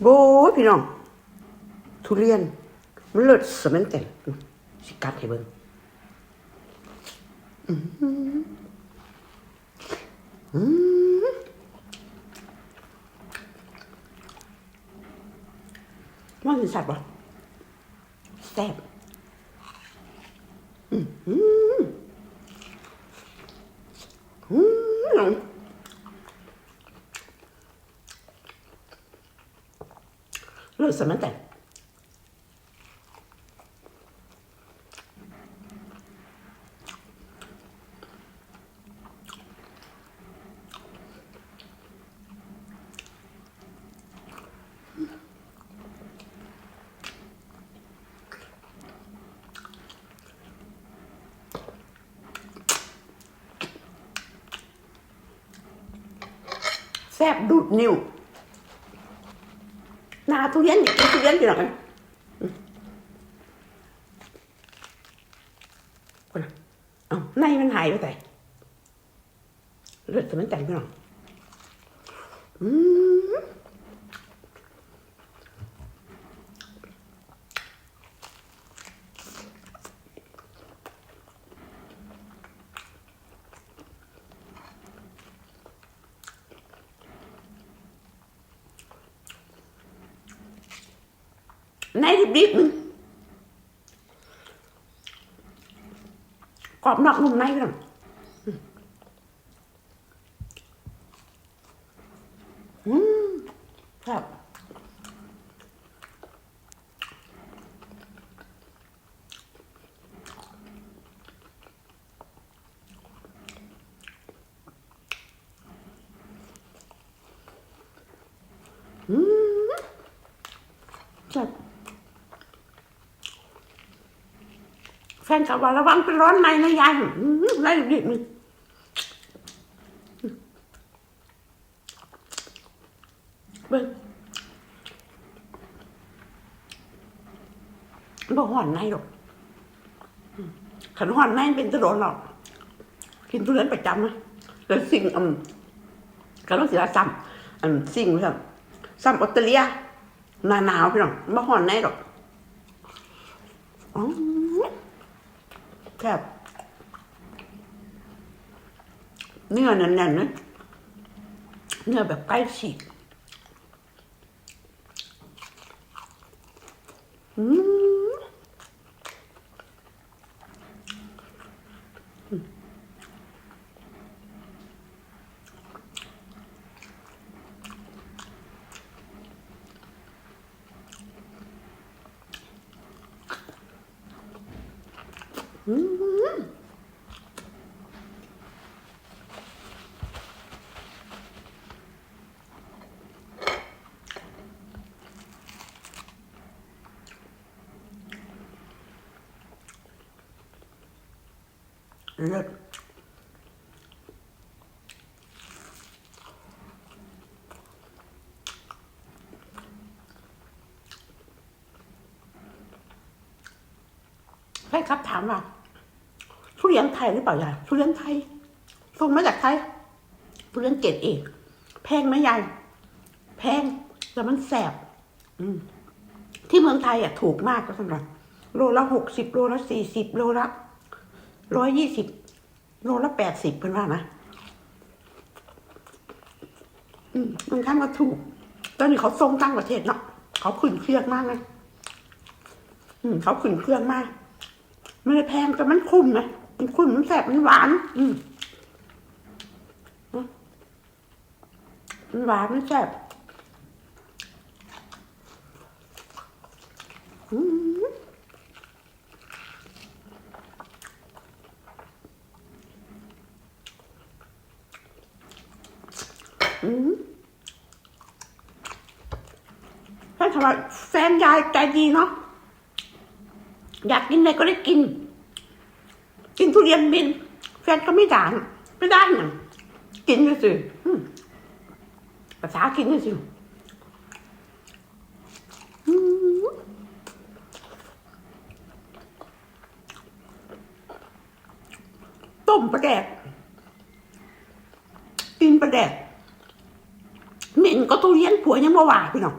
โบยพี่น้อง ทุเรียน มันเลิศสมันแต่สิกัดให้เบิ่งอื้อหืออื้อมันสิแซ่บบ่แซ่บอื้อหืออื้อเลิศสมันแต่แซ่บดูดนิ้ว นาทุเรียนอยากกินทุเรียนอยู่หรอกคนน่ะเอาในมันหายไปแต่เลือดแต่มันแต่งพี่น้องอืม ในดิบๆมันกรอบนอกนุ่มในพี่น้องอืมครับอืมครับแฟ นกับว่าระวังเป็นร้อนในนะยายไล่ดิบเบิ้งบ่ห่อนในหรอกขันห่อนในเป็นตะโดนหรอก กินทุเรียนประจำนะแล้วสิ่งอืมก็ต้องเสียซ้ำอืมสิ่งแบบซ้ำออสเตรเลียหนาหนาวพี่น้องบ่ห่อนในหรอกอ๋อ แคบเนื้อแน่นๆนะเนื้อแบบใกล้ฉีกอืม เลิ ใช่ครับถามว่าทุเรียนไทยหรือเปล่ายายทุเรียนไทยส่งมาจากไทยทุเรียนเกรดเองแพงไหมยายแพงแต่มันแสบอืมที่เมืองไทยอะถูกมากก็สำหรับโลละหกสิบโลละสี่สิบโลละร้อยยี่สิบโลละแปดสิบเพื่อนว่านะอืมมันทำมาถูก ตอนนี้เขาส่งตั้งประเทศเนาะเขาขึ้นเครื่องมากเลยอืมเขาขึ้นเครื่องมาก ไม่ได้แพงแต่มันคุ้มนะมันคุ้มมันแสบมันหวาน อืมมันหวานมันแสบอืมอืมแฟนทำไมแฟนยายใจดีเนาะ อยากกินอะไรก็ได้กิน กินทุเรียนบิน แฟนก็ไม่ด่าไม่ได้น่ะกินเลยสิภาษากินเลยสิต้มปลาแดกกินปลาแดกเหม็นก็ทุเรียนผัวยังมาหว่าพี่น้อ